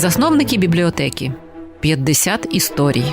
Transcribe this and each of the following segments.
Засновники бібліотеки 50 історій.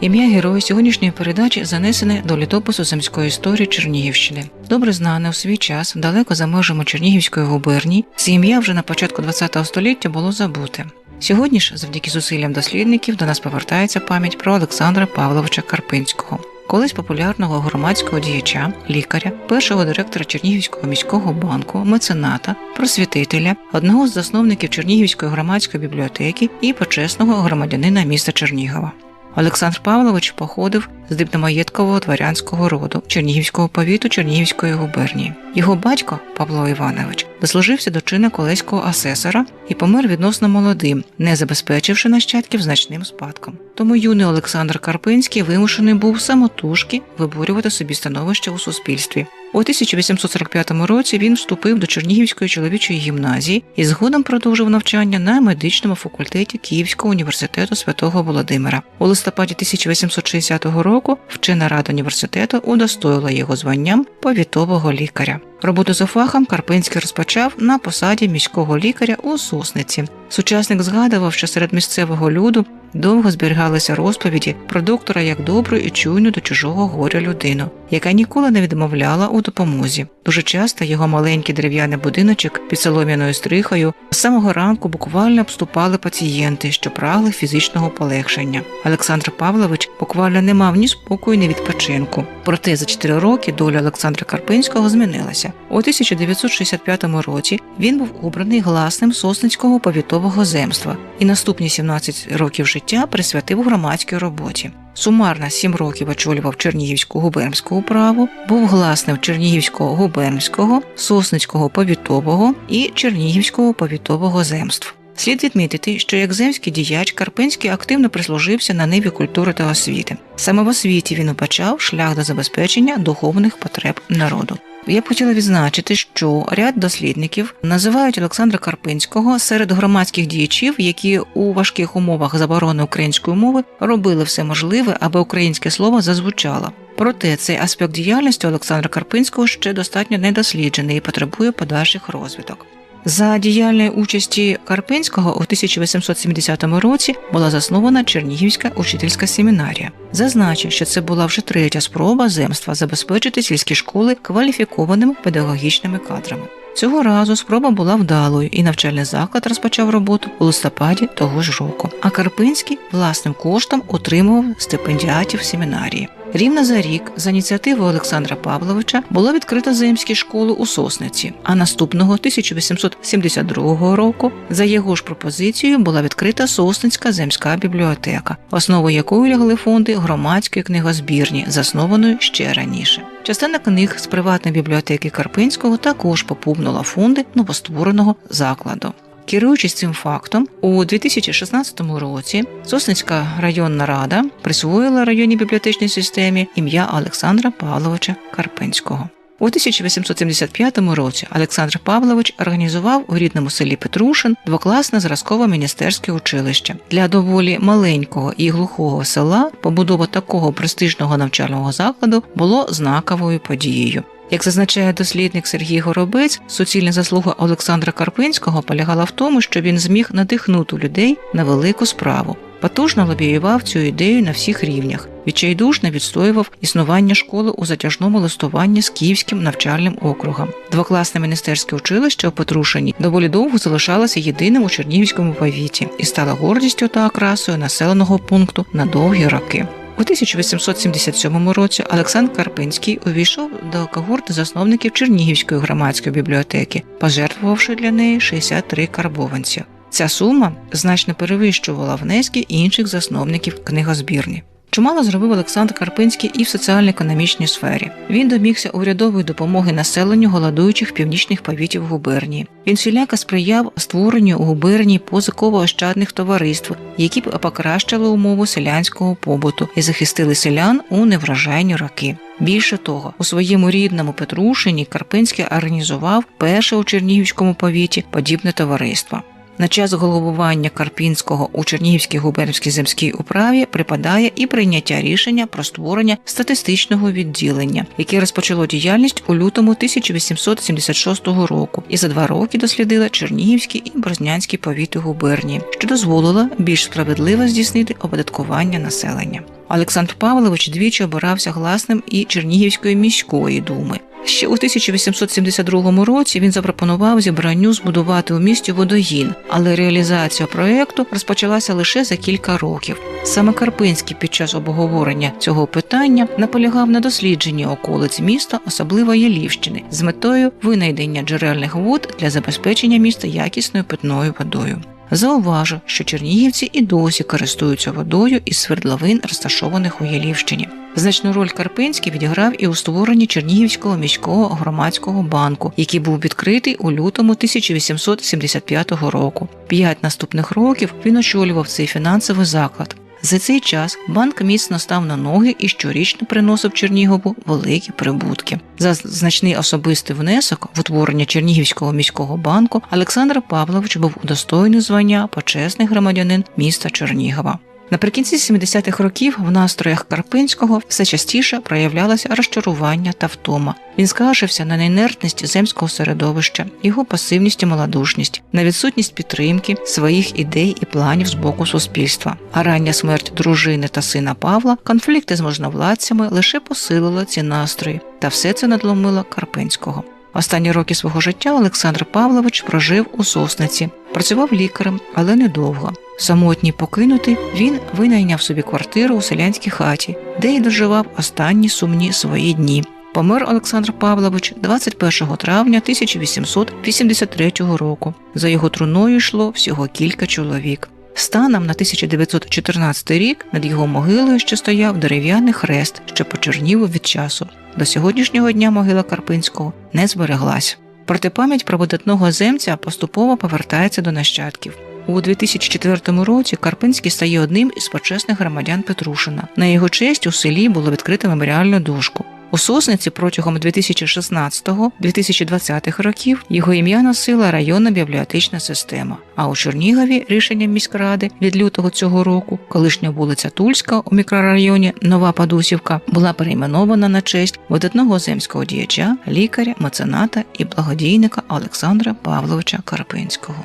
Ім'я героя сьогоднішньої передачі занесене до літопису земської історії Чернігівщини. Добре знане у свій час, далеко за межами Чернігівської губернії, це ім'я вже на початку ХХ століття було забуте. Сьогодні ж, завдяки зусиллям дослідників, до нас повертається пам'ять про Олександра Павловича Карпинського, колись популярного громадського діяча, лікаря, першого директора Чернігівського міського банку, мецената, просвітителя, одного з засновників Чернігівської громадської бібліотеки і почесного громадянина міста Чернігова. Олександр Павлович походив з дрібномаєткового дворянського роду Чернігівського повіту Чернігівської губернії. Його батько Павло Іванович дослужився до чина колеського асесора і помер відносно молодим, не забезпечивши нащадків значним спадком. Тому юний Олександр Карпинський вимушений був самотужки виборювати собі становище у суспільстві. У 1845 році він вступив до Чернігівської чоловічої гімназії і згодом продовжив навчання на медичному факультеті Київського університету святого Володимира. У листопаді 1860 року вчена рада університету удостоїла його званням повітового лікаря. Роботу за фахом Карпинський розпочав на посаді міського лікаря у Сосниці. Сучасник згадував, що серед місцевого люду довго зберігалися розповіді про доктора як добру і чуйну до чужого горя людину, яка ніколи не відмовляла у допомозі. Дуже часто його маленький дерев'яний будиночок під солом'яною стрихою з самого ранку буквально обступали пацієнти, що прагли фізичного полегшення. Олександр Павлович буквально не мав ні спокою, ні відпочинку. Проте за 4 роки доля Олександра Карпинського змінилася. У 1965 році він був обраний гласним Сосницького повітового земства і наступні 17 років життя присвятив громадській роботі. Сумарно 7 років очолював Чернігівську губернську управу, був гласним Чернігівського губернського, Сосницького повітового і Чернігівського повітового земств. Слід відмітити, що як земський діяч Карпинський активно прислужився на ниві культури та освіти. Саме в освіті він почав шлях до забезпечення духовних потреб народу. Я б хотіла відзначити, що ряд дослідників називають Олександра Карпинського серед громадських діячів, які у важких умовах заборони української мови робили все можливе, аби українське слово зазвучало. Проте цей аспект діяльності Олександра Карпинського ще достатньо недосліджений і потребує подальших розвиток. За діяльної участі Карпинського у 1870 році була заснована Чернігівська учительська семінарія. Зазначив, що це була вже третя спроба земства забезпечити сільські школи кваліфікованими педагогічними кадрами. Цього разу спроба була вдалою, і навчальний заклад розпочав роботу у листопаді того ж року. А Карпинський власним коштом отримував стипендіатів семінарії. Рівно за рік за ініціативою Олександра Павловича було відкрито земські школи у Сосниці, а наступного 1872 року за його ж пропозицією була відкрита Сосницька земська бібліотека, основою якої лягли фонди громадської книгозбірні, заснованої ще раніше. Частина книг з приватної бібліотеки Карпинського також поповнила фонди новоствореного закладу. Керуючись цим фактом, у 2016 році Сосницька районна рада присвоїла районній бібліотечній системі ім'я Олександра Павловича Карпинського. У 1875 році Олександр Павлович організував у рідному селі Петрушин двокласне зразкове міністерське училище для доволі маленького і глухого села. Побудова такого престижного навчального закладу було знаковою подією. Як зазначає дослідник Сергій Горобець, суцільна заслуга Олександра Карпинського полягала в тому, що він зміг надихнути людей на велику справу. Потужно лобіював цю ідею на всіх рівнях, відчайдушно відстоював існування школи у затяжному листуванні з Київським навчальним округом. Двокласне міністерське училище у Петрушині доволі довго залишалося єдиним у Чернігівському повіті і стало гордістю та окрасою населеного пункту на довгі роки. У 1877 році Олександр Карпинський увійшов до когорти засновників Чернігівської громадської бібліотеки, пожертвувавши для неї 63 карбованці. Ця сума значно перевищувала внески інших засновників книгозбірні. Чимало зробив Олександр Карпинський і в соціально-економічній сфері. Він домігся урядової допомоги населенню голодуючих північних повітів губернії. Він всіляко сприяв створенню у губернії позиково-ощадних товариств, які б покращили умову селянського побуту і захистили селян у неврожайні роки. Більше того, у своєму рідному Петрушині Карпинський організував перше у Чернігівському повіті подібне товариство. На час головування Карпінського у Чернігівській губернській земській управі припадає і прийняття рішення про створення статистичного відділення, яке розпочало діяльність у лютому 1876 року і за два роки дослідило Чернігівські і Борзнянські повіти губернії, що дозволило більш справедливо здійснити оподаткування населення. Олександр Павлович двічі обирався гласним і Чернігівської міської думи. Ще у 1872 році він запропонував зібранню збудувати у місті водогін, але реалізація проекту розпочалася лише за кілька років. Саме Карпинський під час обговорення цього питання наполягав на дослідженні околиць міста, особливо Єлівщини, з метою винайдення джерельних вод для забезпечення міста якісною питною водою. Зауважу, що чернігівці і досі користуються водою із свердловин, розташованих у Ялівщині. Значну роль Карпинський відіграв і у створенні Чернігівського міського громадського банку, який був відкритий у лютому 1875 року. П'ять наступних років він очолював цей фінансовий заклад. За цей час банк міцно став на ноги і щорічно приносив Чернігову великі прибутки. За значний особистий внесок в утворення Чернігівського міського банку Олександр Павлович був удостоєний звання почесний громадянин міста Чернігова. Наприкінці 70-х років в настроях Карпинського все частіше проявлялося розчарування та втома. Він скаржився на неінертність земського середовища, його пасивність і малодушність, на відсутність підтримки своїх ідей і планів з боку суспільства. А рання смерть дружини та сина Павла, конфлікти з можновладцями лише посилили ці настрої, та все це надломило Карпинського. Останні роки свого життя Олександр Павлович прожив у Сосниці, працював лікарем, але недовго. Самотній покинутий, він винайняв собі квартиру у селянській хаті, де й доживав останні сумні свої дні. Помер Олександр Павлович 21 травня 1883 року. За його труною йшло всього кілька чоловік. Станом на 1914 рік над його могилою ще стояв дерев'яний хрест, що почернів від часу. До сьогоднішнього дня могила Карпинського не збереглась. Проте пам'ять про видатного земця поступово повертається до нащадків. У 2004 році Карпинський стає одним із почесних громадян Петрушина. На його честь у селі було відкрито меморіальну дошку. У Сосниці протягом 2016-2020 років його ім'я носила районна бібліотечна система. А у Чернігові рішенням міськради від лютого цього року колишня вулиця Тульська у мікрорайоні Нова Падусівка була перейменована на честь видатного земського діяча, лікаря, мецената і благодійника Олександра Павловича Карпинського.